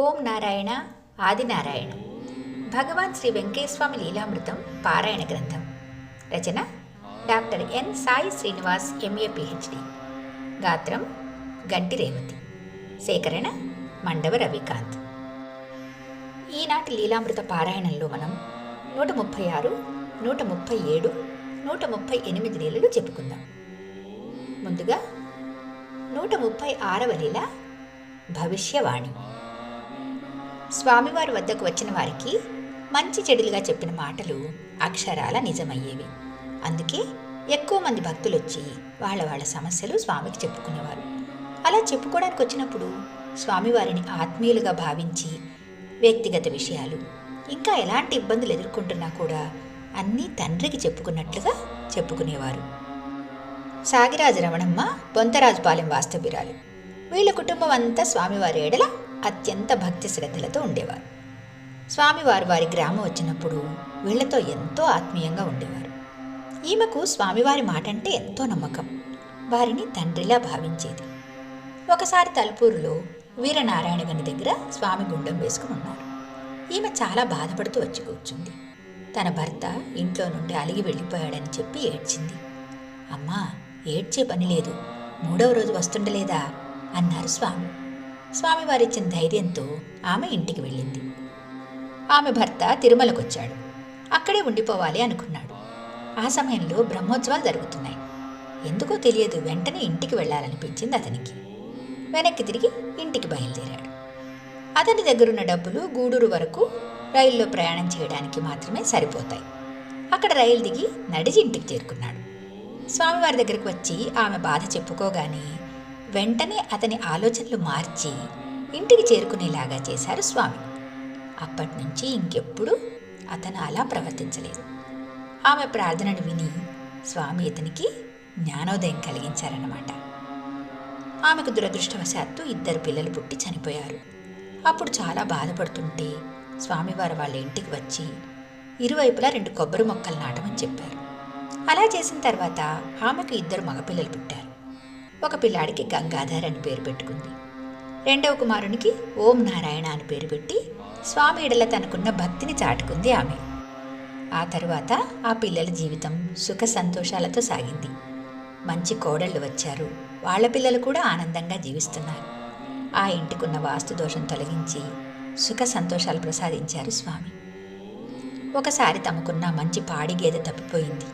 ఓం నారాయణ ఆదినారాయణ. భగవాన్ శ్రీ వెంకటేశ్వామి లీలామృతం పారాయణ గ్రంథం. రచన doctor N Sai Srinivas MA PhD గాత్రం గంటి రేవతి. సేకరణ మండవ రవికాంత్. ఈనాటి లీలామృత పారాయణంలో మనం నూట ముప్పై ఆరు నూట ముప్పై ఏడు నూట ముప్పై ఎనిమిది లీలలు చెప్పుకుందాం. ముందుగా నూట ముప్పై ఆరవ లీల భవిష్యవాణి. స్వామివారి వద్దకు వచ్చిన వారికి మంచి చెడులుగా చెప్పిన మాటలు అక్షరాల నిజమయ్యేవి. అందుకే ఎక్కువ మంది భక్తులు వచ్చి వాళ్ళ వాళ్ళ సమస్యలు స్వామికి చెప్పుకునేవారు. అలా చెప్పుకోవడానికి వచ్చినప్పుడు స్వామివారిని ఆత్మీయులుగా భావించి వ్యక్తిగత విషయాలు ఇంకా ఎలాంటి ఇబ్బందులు ఎదుర్కొంటున్నా కూడా అన్నీ తండ్రికి చెప్పుకున్నట్లుగా చెప్పుకునేవారు. సాగిరాజు రమణమ్మ బొంతరాజుపాలెం వాస్తవ్యురాలు. వీళ్ళ కుటుంబం అంతా స్వామివారి ఏడల అత్యంత భక్తి శ్రద్ధలతో ఉండేవారు. స్వామివారు వారి గ్రామం వచ్చినప్పుడు వీళ్ళతో ఎంతో ఆత్మీయంగా ఉండేవారు. ఈమెకు స్వామివారి మాట అంటే ఎంతో నమ్మకం. వారిని తండ్రిలా భావించేది. ఒకసారి తలుపూరులో వీరనారాయణ గని దగ్గర స్వామి గుండం వేసుకుని ఉన్నారు. ఈమె చాలా బాధపడుతూ వచ్చి కూర్చుంది. తన భర్త ఇంట్లో నుండి అలిగి వెళ్ళిపోయాడని చెప్పి ఏడ్చింది. అమ్మా ఏడ్చే పని లేదు. మూడవ రోజు వస్తుండలేదా? అన్నారు స్వామి. స్వామివారిచ్చిన ధైర్యంతో ఆమె ఇంటికి వెళ్ళింది. ఆమె భర్త తిరుమలకొచ్చాడు. అక్కడే ఉండిపోవాలి అనుకున్నాడు. ఆ సమయంలో బ్రహ్మోత్సవాలు జరుగుతున్నాయి. ఎందుకో తెలియదు వెంటనే ఇంటికి వెళ్ళాలనిపించింది అతనికి. వెనక్కి తిరిగి ఇంటికి బయలుదేరాడు. అతని దగ్గరున్న డబ్బులు గూడూరు వరకు రైల్లో ప్రయాణం చేయడానికి మాత్రమే సరిపోతాయి. అక్కడ రైలు దిగి నడిచి ఇంటికి చేరుకున్నాడు. స్వామివారి దగ్గరకు వచ్చి ఆమె బాధ చెప్పుకోగానే వెంటనే అతని ఆలోచనలు మార్చి ఇంటికి చేరుకునేలాగా చేశారు స్వామి. అప్పటి నుంచి ఇంకెప్పుడు అతను అలా ప్రవర్తించలేదు. ఆమె ప్రార్థనను విని స్వామి ఇతనికి జ్ఞానోదయం కలిగించారన్నమాట. ఆమెకు దురదృష్టవశాత్తు ఇద్దరు పిల్లలు పుట్టి చనిపోయారు. అప్పుడు చాలా బాధపడుతుంటే స్వామివారు వాళ్ళ ఇంటికి వచ్చి ఇరువైపులా రెండు కొబ్బరి మొక్కలు నాటమని చెప్పారు. అలా చేసిన తర్వాత ఆమెకు ఇద్దరు మగపిల్లలు పుట్టారు. ఒక పిల్లాడికి గంగాధర్ అని పేరు పెట్టుకుంది. రెండవ కుమారునికి ఓం నారాయణ అని పేరు పెట్టి స్వామి ఎడల తనకున్న భక్తిని చాటుకుంది ఆమె. ఆ తరువాత ఆ పిల్లల జీవితం సుఖ సంతోషాలతో సాగింది. మంచి కోడళ్ళు వచ్చారు. వాళ్ళ పిల్లలు కూడా ఆనందంగా జీవిస్తున్నారు. ఆ ఇంటికున్న వాస్తు దోషం తొలగించి సుఖ సంతోషాలు ప్రసాదించారు స్వామి. ఒకసారి తమకున్న మంచి పాడి గేదె తప్పిపోయింది.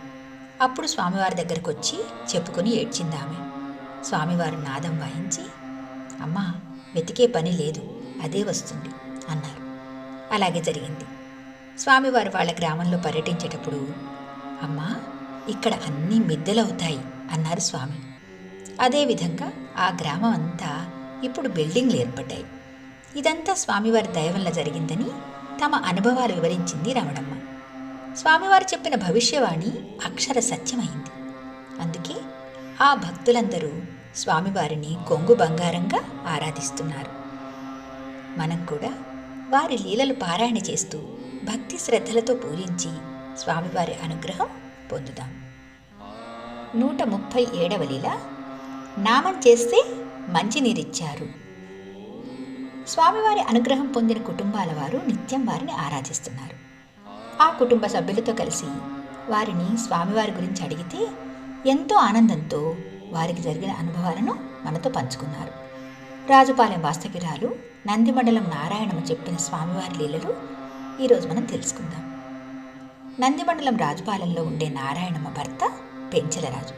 అప్పుడు స్వామివారి దగ్గరకు వచ్చి చెప్పుకుని ఏడ్చింది ఆమె స్వామివారు నాదం వాయించి అమ్మా వెతికే పని లేదు అదే వస్తుంది అన్నారు. అలాగే జరిగింది. స్వామివారు వాళ్ళ గ్రామంలో పర్యటించేటప్పుడు అమ్మా ఇక్కడ అన్నీ మిద్దెలవుతాయి అన్నారు స్వామి. అదేవిధంగా ఆ గ్రామం అంతా ఇప్పుడు బిల్డింగ్లు ఏర్పడ్డాయి. ఇదంతా స్వామివారి దయ వల్ల జరిగిందని తమ అనుభవాలు వివరించింది రమణమ్మ. స్వామివారు చెప్పిన భవిష్యవాణి అక్షర సత్యమైంది. అందుకే ఆ భక్తులందరూ స్వామివారిని కొంగు బంగారంగా ఆరాధిస్తున్నారు. మనం కూడా వారి లీలలు పారాయణ చేస్తూ భక్తి శ్రద్ధలతో పూజించి స్వామివారి అనుగ్రహం పొందుదాం. నూట ముప్పై ఏడవ లీల నామం చేస్తే మంచినీరిచ్చారు. స్వామివారి అనుగ్రహం పొందిన కుటుంబాల వారు నిత్యం వారిని ఆరాధిస్తున్నారు. ఆ కుటుంబ సభ్యులతో కలిసి వారిని స్వామివారి గురించి అడిగితే ఎంతో ఆనందంతో వారికి జరిగిన అనుభవాలను మనతో పంచుకున్నారు. రాజుపాలెం వాస్తవిరాలు నందిమండలం నారాయణము చెప్పిన స్వామివారి లీలలు ఈరోజు మనం తెలుసుకుందాం. నందిమండలం రాజుపాలెంలో ఉండే నారాయణమ్మ భర్త పెంచలరాజు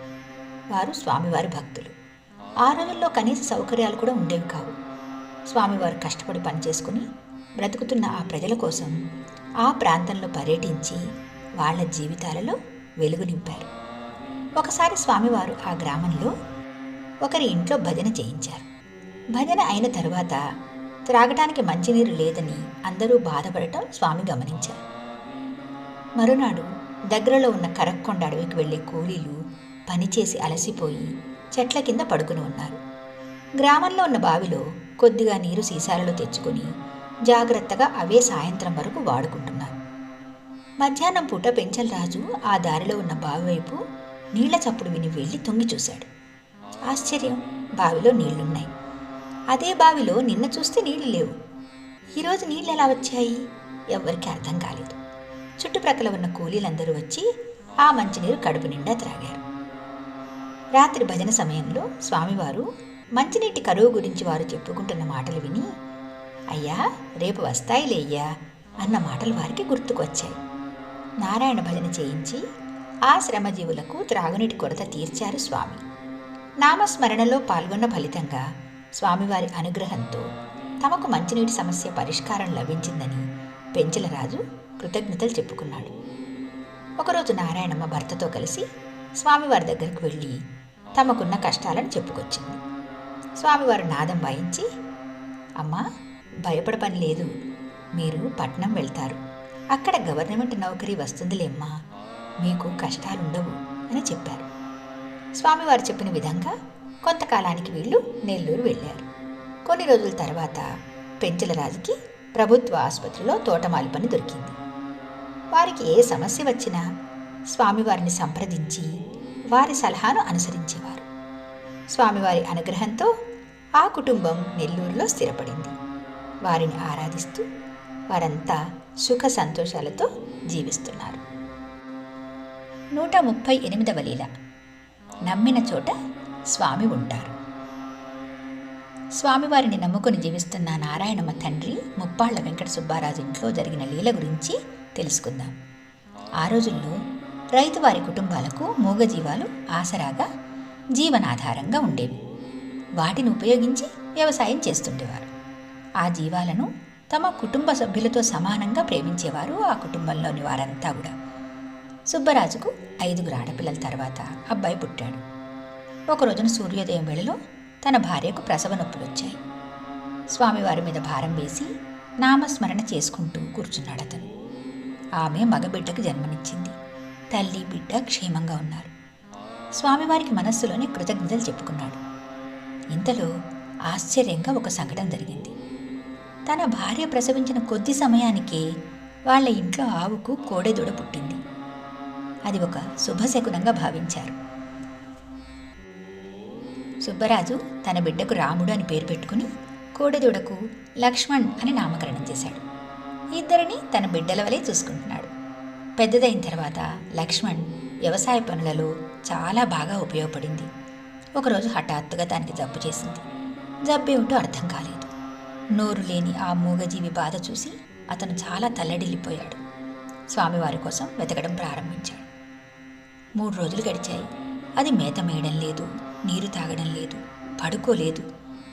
వారు స్వామివారి భక్తులు. ఆ రోజుల్లో కనీస సౌకర్యాలు కూడా ఉండేవి కావు. స్వామివారు కష్టపడి పనిచేసుకుని బ్రతుకుతున్న ఆ ప్రజల కోసం ఆ ప్రాంతంలో పర్యటించి వాళ్ళ జీవితాలలో వెలుగు నింపారు. ఒకసారి స్వామివారు ఆ గ్రామంలో ఒకరి ఇంట్లో భజన చేయించారు. భజన అయిన తరువాత త్రాగటానికి మంచినీరు లేదని అందరూ బాధపడటం స్వామి గమనించారు. మరునాడు దగ్గరలో ఉన్న కరక్కొండ అడవికి వెళ్ళే కూలీలు పనిచేసి అలసిపోయి చెట్ల కింద పడుకుని ఉన్నారు. గ్రామంలో ఉన్న బావిలో కొద్దిగా నీరు సీసాలలో తెచ్చుకొని జాగ్రత్తగా అవే సాయంత్రం వరకు వాడుకుంటున్నారు. మధ్యాహ్నం పూట పెంచలరాజు ఆ దారిలో ఉన్న బావి వైపు నీళ్ళ చప్పుడు విని వెళ్ళి తొంగి చూశాడు. ఆశ్చర్యం బావిలో నీళ్ళున్నాయి. అదే బావిలో నిన్న చూస్తే నీళ్ళు లేవు. ఈరోజు నీళ్ళు ఎలా వచ్చాయి? ఎవ్వరికీ అర్థం కాలేదు. చుట్టుప్రక్కల ఉన్న కూలీలందరూ వచ్చి ఆ మంచినీరు కడుపు నిండా త్రాగారు. రాత్రి భజన సమయంలో స్వామివారు మంచినీటి కరువు గురించి వారు చెప్పుకుంటున్న మాటలు విని అయ్యా రేపు వస్తాయిలేయ్యా అన్న మాటలు వారికి గుర్తుకొచ్చాయి. నారాయణ భజన చేయించి ఆ శ్రమజీవులకు త్రాగునీటి కొరత తీర్చారు స్వామి. నామస్మరణలో పాల్గొన్న ఫలితంగా స్వామివారి అనుగ్రహంతో తమకు మంచినీటి సమస్య పరిష్కారం లభించిందని పెంచలరాజు కృతజ్ఞతలు చెప్పుకున్నాడు. ఒకరోజు నారాయణమ్మ భర్తతో కలిసి స్వామివారి దగ్గరకు వెళ్ళి తమకున్న కష్టాలను చెప్పుకొచ్చింది. స్వామివారు నాదం వాయించి అమ్మా భయపడ పని లేదు. మీరు పట్నం వెళ్తారు. అక్కడ గవర్నమెంట్ నౌకరీ వస్తుందిలేమ్మా. మీకు కష్టాలుండవు అని చెప్పారు. స్వామివారు చెప్పిన విధంగా కొంతకాలానికి వీళ్ళు నెల్లూరు వెళ్ళారు. కొన్ని రోజుల తర్వాత పెంచలరాజుకి ప్రభుత్వ ఆసుపత్రిలో తోటమాలి పని దొరికింది. వారికి ఏ సమస్య వచ్చినా స్వామివారిని సంప్రదించి వారి సలహాను అనుసరించేవారు. స్వామివారి అనుగ్రహంతో ఆ కుటుంబం నెల్లూరులో స్థిరపడింది. వారిని ఆరాధిస్తూ వారంతా సుఖ సంతోషాలతో జీవిస్తున్నారు. నూట ముప్పై ఎనిమిదవ లీల. నమ్మిన చోట స్వామి ఉంటారు. స్వామివారిని నమ్ముకొని జీవిస్తున్న నారాయణమ్మ తండ్రి ముప్పాళ్ళ వెంకట సుబ్బారాజు ఇంట్లో జరిగిన లీల గురించి తెలుసుకుందాం. ఆ రోజుల్లో రైతువారి కుటుంబాలకు మూగజీవాలు ఆసరాగా జీవనాధారంగా ఉండేవి. వాటిని ఉపయోగించి వ్యవసాయం చేస్తుండేవారు. ఆ జీవాలను తమ కుటుంబ సభ్యులతో సమానంగా ప్రేమించేవారు ఆ కుటుంబంలోని వారంతా కూడా. సుబ్బరాజుకు ఐదుగురు ఆడపిల్లల తర్వాత అబ్బాయి పుట్టాడు. ఒక రోజున సూర్యోదయం వేళలో తన భార్యకు ప్రసవ నొప్పులు వచ్చాయి. స్వామివారి మీద భారం వేసి నామస్మరణ చేసుకుంటూ కూర్చున్నాడు అతను. ఆమె మగబిడ్డకు జన్మనిచ్చింది. తల్లి బిడ్డ క్షేమంగా ఉన్నారు. స్వామివారికి మనస్సులోనే కృతజ్ఞతలు చెప్పుకున్నాడు. ఇంతలో ఆశ్చర్యంగా ఒక సంఘటన జరిగింది. తన భార్య ప్రసవించిన కొద్ది సమయానికే వాళ్ళ ఇంట్లో ఆవుకు కోడెదూడ పుట్టింది. అది ఒక శుభశకునంగా భావించారు. సుబ్బరాజు తన బిడ్డకు రాముడు అని పేరు పెట్టుకుని కోడెదూడకు లక్ష్మణ్ అని నామకరణం చేశాడు. ఇద్దరిని తన బిడ్డల వలె చూసుకుంటున్నాడు. పెద్దదైన తర్వాత లక్ష్మణ్ వ్యవసాయ పనులలో చాలా బాగా ఉపయోగపడింది. ఒకరోజు హఠాత్తుగా తనకి జబ్బు చేసింది. జబ్బు ఏమిటో అర్థం కాలేదు. నోరు లేని ఆ మూగజీవి బాధ చూసి అతను చాలా తల్లడిల్లిపోయాడు. స్వామివారి కోసం వెతకడం ప్రారంభించాడు. మూడు రోజులు గడిచాయి. అది మేత మేయడం లేదు నీరు తాగడం లేదు పడుకోలేదు.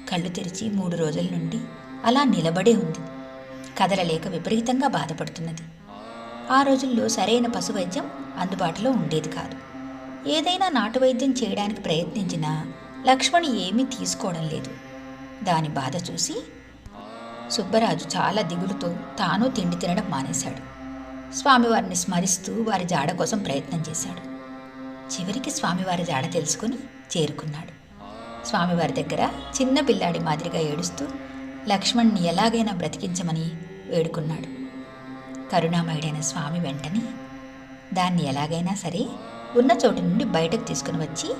కళ్ళు తెరిచి మూడు రోజుల నుండి అలా నిలబడే ఉంది. కదలలేక విపరీతంగా బాధపడుతున్నది. ఆ రోజుల్లో సరైన పశు వైద్యం అందుబాటులో ఉండేది కాదు. ఏదైనా నాటు వైద్యం చేయడానికి ప్రయత్నించినా లక్ష్మణి ఏమీ తీసుకోవడం లేదు. దాని బాధ చూసి సుబ్బరాజు చాలా దిగులుతో తాను తిండి తినడం మానేశాడు. స్వామివారిని స్మరిస్తూ వారి జాడ కోసం ప్రయత్నం చేశాడు. చివరికి స్వామివారి జాడ తెలుసుకుని చేరుకున్నాడు. స్వామివారి దగ్గర చిన్న పిల్లాడి మాదిరిగా ఏడుస్తూ లక్ష్మణ్ని ఎలాగైనా బ్రతికించమని వేడుకున్నాడు. కరుణామయుడైన స్వామి వెంటనే దాన్ని ఎలాగైనా సరే ఉన్న చోటు నుండి బయటకు తీసుకుని వచ్చి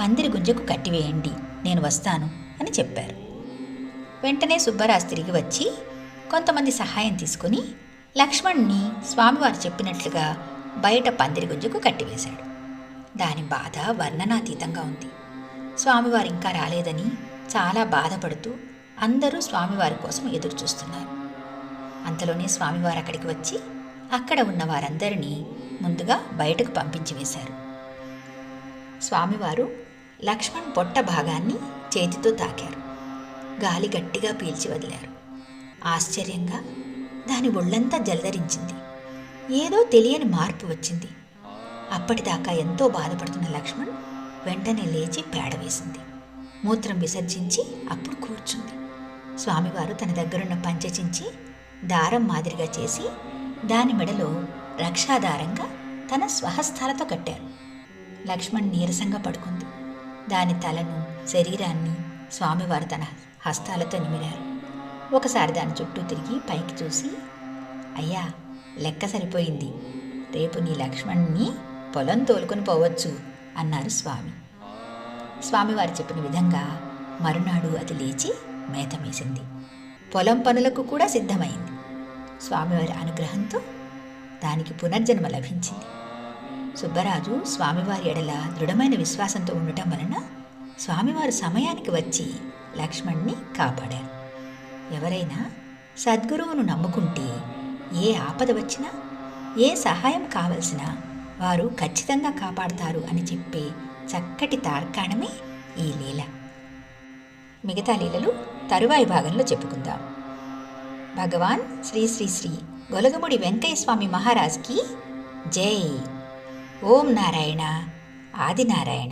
పందిరి గుంజకు కట్టివేయండి నేను వస్తాను అని చెప్పారు. వెంటనే సుబ్బరాజు తిరిగి వచ్చి కొంతమంది సహాయం తీసుకుని లక్ష్మణ్ని స్వామివారు చెప్పినట్లుగా బయట పందిరి గుంజకు కట్టివేశాడు. దాని బాధ వర్ణనాతీతంగా ఉంది. స్వామివారు ఇంకా రాలేదని చాలా బాధపడుతూ అందరూ స్వామివారి కోసం ఎదురు చూస్తున్నారు అంతలోనే స్వామివారు అక్కడికి వచ్చి అక్కడ ఉన్న వారందరినీ ముందుగా బయటకు పంపించి వేశారు. స్వామివారు లక్ష్మణ్ పొట్ట భాగాన్ని చేతితో తాకారు. గాలి గట్టిగా పీల్చి వదిలారు. ఆశ్చర్యంగా దాని ఒళ్ళంతా జలధరించింది ఏదో తెలియని మార్పు వచ్చింది. అప్పటిదాకా ఎంతో బాధపడుతున్న లక్ష్మణ్ వెంటనే లేచి పేడ వేసింది. మూత్రం విసర్జించి అప్పుడు కూర్చుంది. స్వామివారు తన దగ్గరున్న పంచచించి దారం మాదిరిగా చేసి దాని మెడలో రక్షాదారంగా తన స్వహస్తాలతో కట్టారు. లక్ష్మణ్ నీరసంగా పడుకుంది. దాని తలను శరీరాన్ని స్వామివారు తన హస్తాలతో నిమిరారు. ఒకసారి దాని చుట్టూ తిరిగి పైకి చూసి అయ్యా లెక్క సరిపోయింది. రేపు నీ లక్ష్మణ్ణి పొలం తోలుకొని పోవచ్చు అన్నారు స్వామి. స్వామివారు చెప్పిన విధంగా మరునాడు అది లేచి మేతమేసింది పొలం పనులకు కూడా సిద్ధమైంది. స్వామివారి అనుగ్రహంతో దానికి పునర్జన్మ లభించింది. సుబ్బరాజు స్వామివారి ఎడల దృఢమైన విశ్వాసంతో ఉండటం వలన స్వామివారు సమయానికి వచ్చి లక్ష్మణ్ణి కాపాడారు. ఎవరైనా సద్గురువును నమ్ముకుంటే ఏ ఆపద వచ్చినా ఏ సహాయం కావలసినా వారు ఖచ్చితంగా కాపాడతారు అని చెప్పే చక్కటి తార్కాణమే ఈ లీల. మిగతా లీలలు తరువాయి భాగంలో చెప్పుకుందాం. భగవాన్ శ్రీ శ్రీ శ్రీ గొలగముడి వెంకయ్య స్వామి మహారాజ్కి జై. ఓం నారాయణ. ఆదినారాయణ.